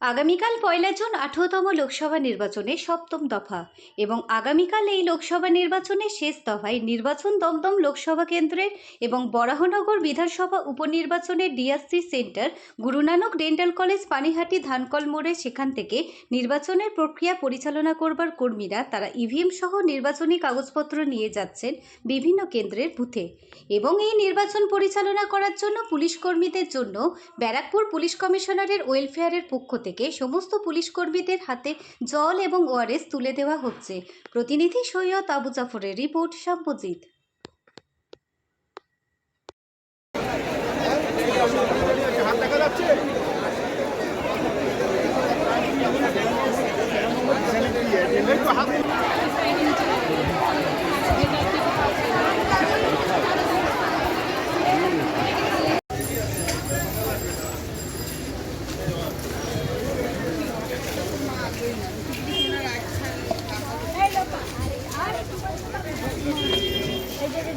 আগামীকাল পয়লা জুন আঠেরোতম লোকসভা নির্বাচনে সপ্তম দফা এবং আগামীকাল এই লোকসভা নির্বাচনের শেষ দফায় নির্বাচন দমদম লোকসভা কেন্দ্রের এবং বরাহনগর বিধানসভা উপনির্বাচনের DSC centre, Guru Nanak dental college, Panihati Dhankal মোড়ে সেখান থেকে নির্বাচনের প্রক্রিয়া পরিচালনা করবার কর্মীরা তারা ইভিএম সহ নির্বাচনী কাগজপত্র নিয়ে যাচ্ছেন বিভিন্ন কেন্দ্রের বুথে এবং এই নির্বাচন পরিচালনা করার জন্য পুলিশ কর্মীদের জন্য ব্যারাকপুর পুলিশ কমিশনারের ওয়েলফেয়ারের পক্ষ থেকে সমস্ত পুলিশ কর্মীদের হাতে জল এবং ওআরএস তুলে দেওয়া হচ্ছে। প্রতিনিধি সৈয়দ আবু জাফরের রিপোর্ট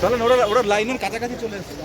চলেন ওরা ওরা লাইনের কাছাকাছি চলে এসেছে।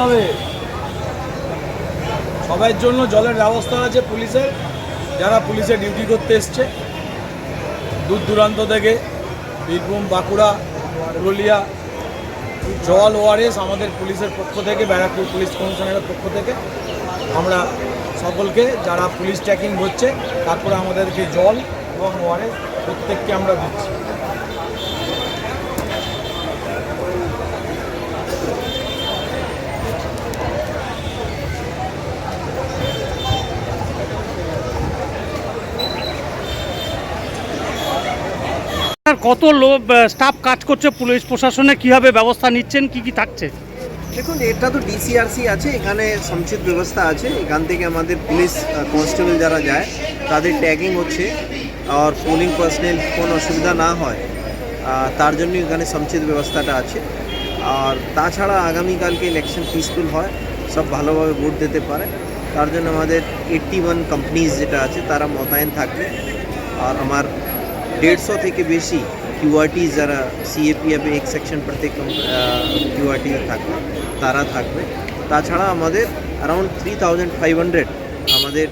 হবে সবার জন্য জলের ব্যবস্থা আছে পুলিশের, যারা পুলিশে ডিউটি করতে এসছে। দূর দূরান্ত থেকে বীরভূম, বাঁকুড়া, পুরুলিয়া, জল ওয়ারেস আমাদের পুলিশের পক্ষ থেকে, ব্যারাকপুর পুলিশ কমিশনারের পক্ষ থেকে। আমরা সকলকে, যারা পুলিশ ট্র্যাকিং হচ্ছে, তারপরে আমাদেরকে জল এবং ওয়ারেস প্রত্যেককে আমরা দিচ্ছি। কত লোক স্টাফ কাজ করছে, পুলিশ প্রশাসনে কীভাবে ব্যবস্থা নিচ্ছেন, কি কি থাকছে? দেখুন, এটা তো ডিসিআরসি আছে, এখানে সমচিত ব্যবস্থা আছে। এখান থেকে আমাদের পুলিশ কনস্টেবল যারা যায়, তাদের ট্যাগিং হচ্ছে। আর পোলিং পার্সোনাল কোনো অসুবিধা না হয়। তার জন্য এখানে সমচিত ব্যবস্থাটা আছে। আর তাছাড়া আগামীকালকে ইলেকশন পিসফুল হয়, সব ভালোভাবে ভোট দিতে পারে। তার জন্য আমাদের এইট্টি ওয়ান কোম্পানিজ যেটা আছে, তারা মোতায়েন থাকবে। আর আমার দেড়শো থেকে বেশি কিউআরটি যারা সিএপিএফ এক সেকশন প্রত্যেক কিউআরটি থাকবে তারা থাকবে। তাছাড়া আমাদের around three thousand five hundred আমাদের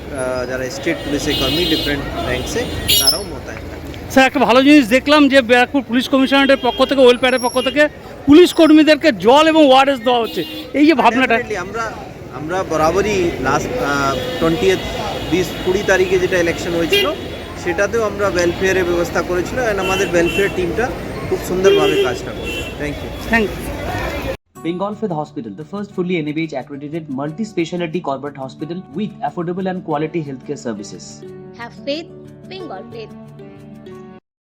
যারা স্টেট পুলিশের কর্মী ডিফারেন্ট র্যাঙ্কসে তারাও মোতায়েন থাকবে। স্যার একটা ভালো জিনিস দেখলাম যে ব্যারাকপুর পুলিশ কমিশনারের পক্ষ থেকে ওয়েলফেয়ারের পক্ষ থেকে পুলিশ কর্মীদেরকে জল এবং ওয়ারেস দেওয়া হচ্ছে। এই যে ভাবনাটা। আমরা আমরা বরাবরই লাস্ট টোয়েন্টি বিশ কুড়ি তারিখে যেটা ইলেকশন হয়েছিল সেটাতেও আমরা ওয়েলফেয়ারের ব্যবস্থা করেছিল অ্যান্ড আমাদের ওয়েলফেয়ার টিমটা খুব সুন্দরভাবে কাজটা করছে thank you thank you Bengal Fifth Hospital, the first fully NABH accredited multi speciality corporate hospital with affordable and quality healthcare services. Have faith, Bengal faith.